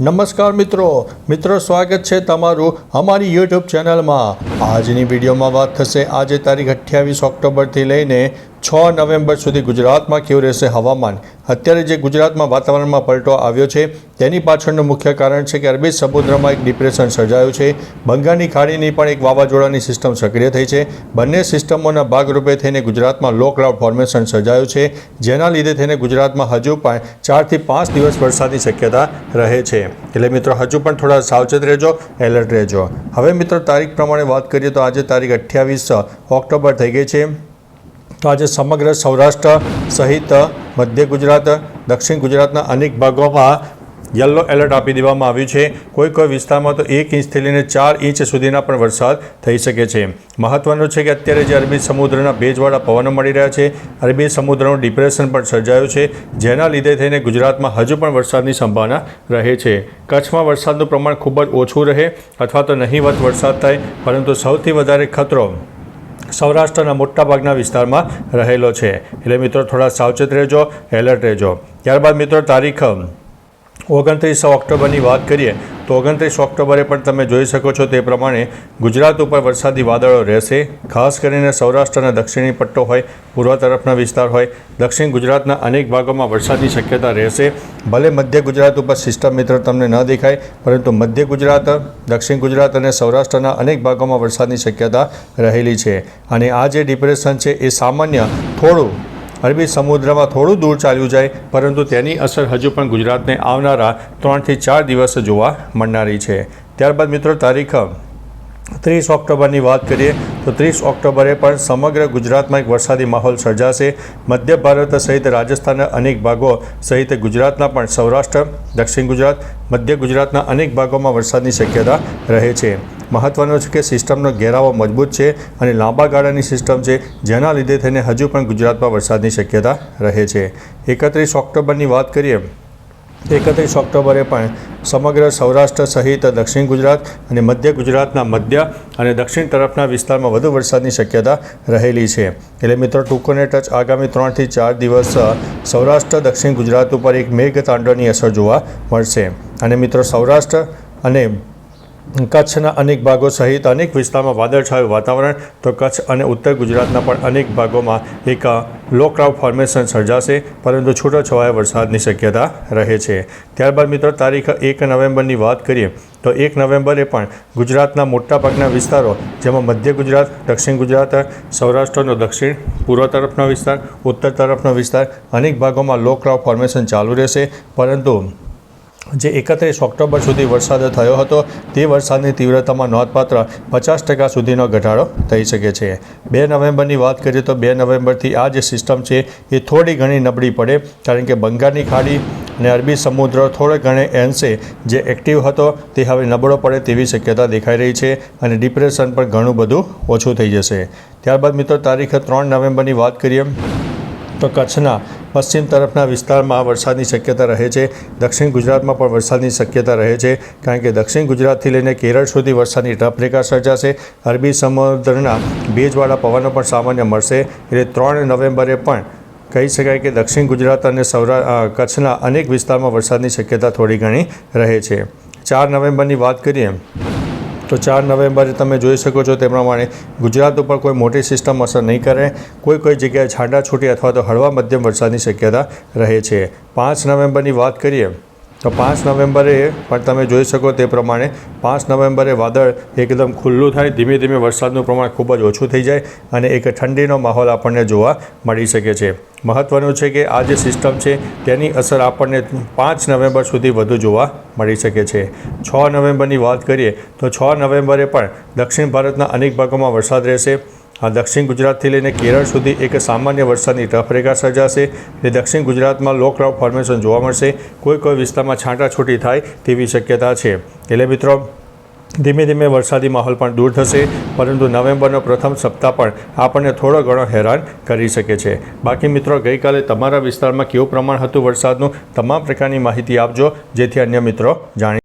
નમસ્કાર મિત્રો. મિત્રો, સ્વાગત છે તમારું અમારી યુટ્યુબ ચેનલમાં. આજની વિડીયોમાં વાત થશે આજે તારીખ અઠ્યાવીસ ઓક્ટોબરથી લઈને છ નવેમ્બર સુધી ગુજરાતમાં કેવું રહેશે હવામાન? અત્યારે જે ગુજરાતમાં વાતાવરણમાં પલટો આવ્યો છે, તેની પાછળનું મુખ્ય કારણ છે કે અરબી સમુદ્રમાં એક ડિપ્રેશન સર્જાયું છે. બંગાળની ખાડીની પણ એક વાવાઝોડાની સિસ્ટમ સક્રિય થઈ છે. બંને સિસ્ટમોના ભાગરૂપે થઈને ગુજરાતમાં લો ક્લાઉડ ફોર્મેશન સર્જાયું છે, જેના લીધે થઈને ગુજરાતમાં હજુ પણ ચારથી પાંચ દિવસ વરસાદની શક્યતા રહે છે. એટલે મિત્રો, હજુ પણ થોડા સાવચેત રહેજો, એલર્ટ રહેજો. હવે મિત્રો, તારીખ પ્રમાણે વાત કરીએ તો આજે તારીખ અઠ્યાવીસ ઓક્ટોબર થઈ ગઈ છે. તો આજે સમગ્ર સૌરાષ્ટ્ર સહિત મધ્ય ગુજરાત, દક્ષિણ ગુજરાતના અનેક ભાગોમાં યલો એલર્ટ આપી દેવામાં આવ્યું છે. કોઈ કોઈ વિસ્તારમાં તો એક ઇંચથી લઈને ચાર ઇંચ સુધીના પણ વરસાદ થઈ શકે છે. મહત્વનું છે કે અત્યારે જે અરબી સમુદ્રના ભેજવાળા પવનો મળી રહ્યા છે, અરબી સમુદ્રનું ડિપ્રેશન પણ સર્જાયું છે, જેના લીધે થઈને ગુજરાતમાં હજુ પણ વરસાદની સંભાવના રહે છે. કચ્છમાં વરસાદનું પ્રમાણ ખૂબ જ ઓછું રહે અથવા તો નહીવત વરસાદ થાય, પરંતુ સૌથી વધારે ખતરો સૌરાષ્ટ્રના મોટાભાગના વિસ્તારમાં રહેલો છે. એટલે મિત્રો થોડા સાવચેત રહેજો, એલર્ટ રહેજો. ત્યારબાદ મિત્રો તારીખ ઓગણત્રીસ ઓક્ટોબરની વાત કરીએ, તો ઓગણત્રીસ ઓક્ટોબરે પણ તમે જોઈ શકો છો તે પ્રમાણે ગુજરાત ઉપર વરસાદી વાદળો રહેશે. ખાસ કરીને સૌરાષ્ટ્ર અને દક્ષિણી પટ્ટો હોય, પૂર્વ તરફના વિસ્તાર હોય, દક્ષિણ ગુજરાતના અનેક ભાગોમાં વરસાદની શક્યતા રહેશે. ભલે મધ્ય ગુજરાત ઉપર સિસ્ટમ મિત્ર તમને ન દેખાય, પરંતુ મધ્ય ગુજરાત, દક્ષિણ ગુજરાત અને સૌરાષ્ટ્રના અનેક ભાગોમાં વરસાદની શક્યતા રહેલી છે. અને આ જે ડિપ્રેશન છે, એ સામાન્ય થોડું અરબી સમુદ્રમાં થોડું દૂર ચાલ્યું જાય, પરંતુ તેની અસર હજુ પણ ગુજરાતને આવનારા ત્રણથી ચાર દિવસ જોવા મળનારી છે. ત્યારબાદ મિત્રો, તારીખ ત્રીસ ઓક્ટોબરની વાત કરીએ, તો ત્રીસ ઓક્ટોબરે પણ સમગ્ર ગુજરાતમાં એક વરસાદી માહોલ સર્જાશે. મધ્ય ભારત સહિત રાજસ્થાનના અનેક ભાગો સહિત ગુજરાતના પણ સૌરાષ્ટ્ર, દક્ષિણ ગુજરાત, મધ્ય ગુજરાતના અનેક ભાગોમાં વરસાદની શક્યતા રહે છે. મહત્વનું છે કે સિસ્ટમનો ઘેરાવો મજબૂત છે અને લાંબા ગાળાની સિસ્ટમ છે, જેના લીધે થઈને હજુ પણ ગુજરાતમાં વરસાદની શક્યતા રહે છે. એકત્રીસ ઓક્ટોબરની વાત કરીએ, એકત્રીસ ઓક્ટોબરે પણ સમગ્ર સૌરાષ્ટ્ર સહિત દક્ષિણ ગુજરાત અને મધ્ય ગુજરાતના મધ્ય અને દક્ષિણ તરફના વિસ્તારમાં વધુ વરસાદની શક્યતા રહેલી છે. એટલે મિત્રો, ટૂંકોને ટચ, આગામી ત્રણથી ચાર દિવસ સૌરાષ્ટ્ર, દક્ષિણ ગુજરાત ઉપર એક મેઘ તાંડવની અસર જોવા મળશે. અને મિત્રો, સૌરાષ્ટ્ર અને કચ્છના અનેક ભાગો સહિત અનેક વિસ્તારમાં વાદળછાયું વાતાવરણ તો કચ્છ અને ઉત્તર ગુજરાતના પણ અનેક ભાગોમાં એક લો ક્રાઉડ ફોર્મેશન સર્જાશે, પરંતુ છૂટોછવાયા વરસાદની શક્યતા રહે છે. ત્યારબાદ મિત્રો, તારીખ એક નવેમ્બરની વાત કરીએ, તો એક નવેમ્બરે પણ ગુજરાતના મોટાભાગના વિસ્તારો, જેમાં મધ્ય ગુજરાત, દક્ષિણ ગુજરાત, સૌરાષ્ટ્રનો દક્ષિણ, પૂર્વ તરફનો વિસ્તાર, ઉત્તર તરફનો વિસ્તાર, અનેક ભાગોમાં લો ક્રાઉડ ફોર્મેશન ચાલુ રહેશે, પરંતુ જે એકત્રીસ ઓક્ટોબર સુધી વરસાદ થયો હતો, તે વરસાદની તીવ્રતામાં નોંધપાત્ર પચાસ ટકા સુધીનો ઘટાડો થઈ શકે છે. બે નવેમ્બરની વાત કરીએ તો બે નવેમ્બરથી આ જે સિસ્ટમ છે, એ થોડી ઘણી નબળી પડે, કારણ કે બંગાળની ખાડી અને અરબી સમુદ્ર થોડે ઘણે એન્સે જે એક્ટિવ હતો, તે હવે નબળો પડે તેવી શક્યતા દેખાઈ રહી છે અને ડિપ્રેશન પણ ઘણું બધું ઓછું થઈ જશે. ત્યારબાદ મિત્રો, તારીખ ત્રણ નવેમ્બરની વાત કરીએ, તો કચ્છના પશ્ચિમ તરફના વિસ્તારમાં વરસાદની શક્યતા રહે છે. દક્ષિણ ગુજરાતમાં પણ વરસાદની શક્યતા રહે છે, કારણ કે દક્ષિણ ગુજરાતથી લઈને કેરળ સુધી વરસાદની રેખા સર્જાશે. અરબી સમુદ્રના ભેજવાળા પવનો પણ સામાન્ય મળશે. એટલે ત્રણ નવેમ્બરે પણ કહી શકાય કે દક્ષિણ ગુજરાત અને સૌરા કચ્છના અનેક વિસ્તારમાં વરસાદની શક્યતા થોડી ઘણી રહે છે. ચાર નવેમ્બરની વાત કરીએ તો ચાર નવેમ્બરે તમે જોઈ શકો છો તે પ્રમાણે ગુજરાત ઉપર કોઈ મોટી સિસ્ટમ અસર નહીં કરે. કોઈ કોઈ જગ્યાએ છાંટાછૂટી અથવા તો હળવા મધ્યમ વરસાદની શક્યતા રહે છે. પાંચ નવેમ્બરની વાત કરીએ તો પાંચ નવેમ્બરે, પણ તમે જોઈ શકો તે પ્રમાણે, પાંચ નવેમ્બરે વાદળ એકદમ ખુલ્લું થાય, ધીમે ધીમે વરસાદનું પ્રમાણ ખૂબ જ ઓછું થઈ જાય અને એક ઠંડીનો માહોલ આપણને જોવા મળી શકે છે. મહત્ત્વનું છે કે આ જે સિસ્ટમ છે, તેની અસર આપણને પાંચ નવેમ્બર સુધી વધુ જોવા મળી શકે છે. છ નવેમ્બરની વાત કરીએ, તો છ નવેમ્બરે પણ દક્ષિણ ભારતના અનેક ભાગોમાં વરસાદ રહેશે. આ દક્ષિણ ગુજરાતથી લઈને કેરળ સુધી એક સામાન્ય વરસાદની ટફ રેખા સર્જાશે. એ દક્ષિણ ગુજરાતમાં લો ક્લાઉડ ફોર્મેશન જોવા મળશે. કોઈ કોઈ વિસ્તારમાં છાંટાછૂટી થાય તેવી શક્યતા છે. એટલે મિત્રો, ધીમે ધીમે વરસાદી માહોલ પણ દૂર થશે, પરંતુ નવેમ્બરનો પ્રથમ સપ્તાહ પણ આપણને થોડો ઘણો હેરાન કરી શકે છે. બાકી મિત્રો, ગઈકાલે તમારા વિસ્તારમાં કેવું પ્રમાણ હતું વરસાદનું, તમામ પ્રકારની માહિતી આપજો, જેથી અન્ય મિત્રો જાણી